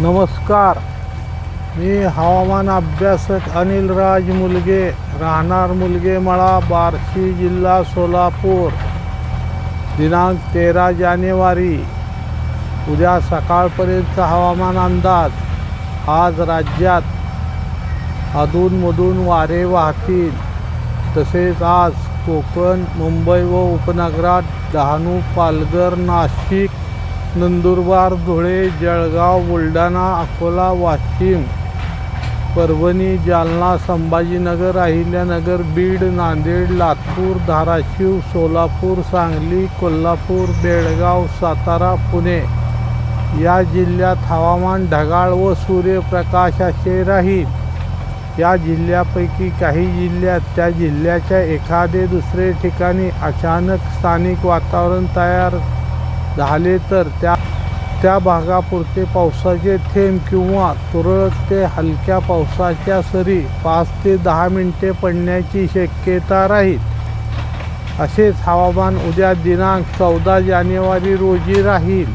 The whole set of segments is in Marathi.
नमस्कार. मी हवामान अभ्यासक अनिल राज मुलगे राहणार मुलगे मळा बार्शी जिल्हा सोलापूर. दिनांक तेरा जानेवारी. उद्या सकाळपर्यंतचा हवामान अंदाज. आज राज्यात अधूनमधून वारे वाहतील. तसेच आज कोकण मुंबई व उपनगरात डहाणू पालघर नाशिक नंदुरबार धुळे जळगाव बुलढाणा अकोला वाशिम परभणी जालना संभाजीनगर अहिल्यानगर बीड नांदेड लातूर धाराशिव सोलापूर सांगली कोल्हापूर बेळगाव सातारा पुणे. या जिल्ह्यात हवामान ढगाळ व सूर्यप्रकाश असे राहील. या जिल्ह्यापैकी काही जिल्ह्यात त्या जिल्ह्याच्या एखादे दुसरे ठिकाणी अचानक स्थानिक वातावरण तयार झाले तर त्या त्या भागापुरते पावसाचे थेंब किंवा तुरळक ते हलक्या पावसाच्या सरी पाच ते दहा मिनिटे पडण्याची शक्यता राहील. असेच हवामान उद्या दिनांक चौदा जानेवारी रोजी राहील.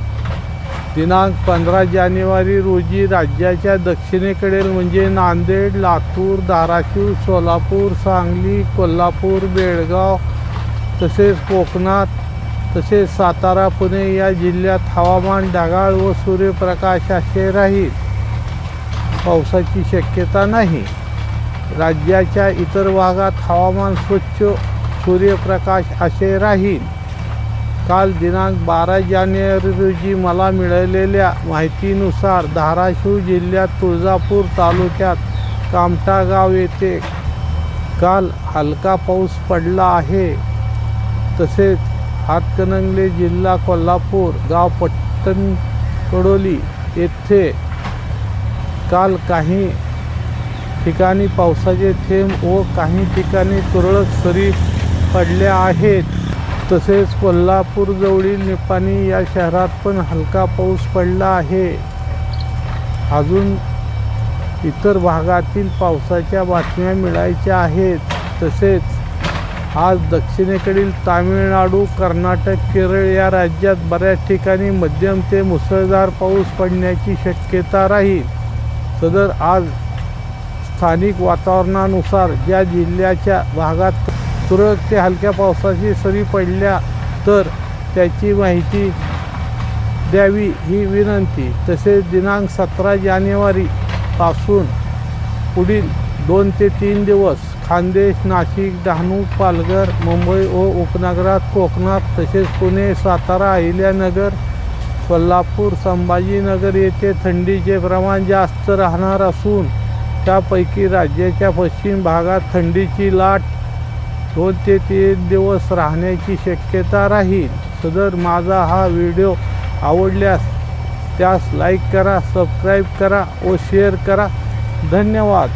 दिनांक पंधरा जानेवारी रोजी राज्याच्या दक्षिणेकडील म्हणजे नांदेड लातूर धाराशिव सोलापूर सांगली कोल्हापूर बेळगाव तसेच कोकणात तसेच सातारा पुणे या जिल्ह्यात हवामान ढगाळ व सूर्यप्रकाश असे राहील. पावसाची शक्यता नाही. राज्याच्या इतर भागात हवामान स्वच्छ सूर्यप्रकाश असे राहील. काल दिनांक बारा जानेवारी रोजी मला मिळालेल्या माहितीनुसार धाराशिव जिल्ह्यात तुळजापूर तालुक्यात कामटागाव येथे काल हलका पाऊस पडला आहे. तसेच हातकणंगले जिल्हा कोल्हापूर गाव पट्टण कडोली येथे काल काही ठिकाणी पावसाचे थेंब व काही ठिकाणी तुरळक सरी पडल्या आहेत. तसेच कोल्हापूरजवळील निपाणी या शहरात पण हलका पाऊस पडला आहे. अजून इतर भागातील पावसाच्या बातम्या मिळायच्या आहेत. तसेच आज दक्षिणेकडील तामिळनाडू कर्नाटक केरळ या राज्यात बऱ्याच ठिकाणी मध्यम ते मुसळधार पाऊस पडण्याची शक्यता राहील. सदर आज स्थानिक वातावरणानुसार ज्या जिल्ह्याच्या भागात तुरळक ते हलक्या पावसाची सरी पडल्या तर त्याची माहिती द्यावी ही विनंती. तसेच दिनांक सतरा जानेवारीपासून पुढील दोन ते तीन दिवस खानदेश नाशिक डहाणू पालघर मुंबई व उपनगरात कोकणात तसेच पुणे सातारा अहिल्यानगर कोल्हापूर संभाजीनगर येथे थंडीचे प्रमाण जास्त राहणार असून त्यापैकी राज्याच्या पश्चिम भागात थंडीची लाट दोन ते तीन दिवस राहण्याची शक्यता राहील. सदर माझा हा व्हिडिओ आवडल्यास त्यास लाईक करा सबस्क्राईब करा व शेअर करा. धन्यवाद.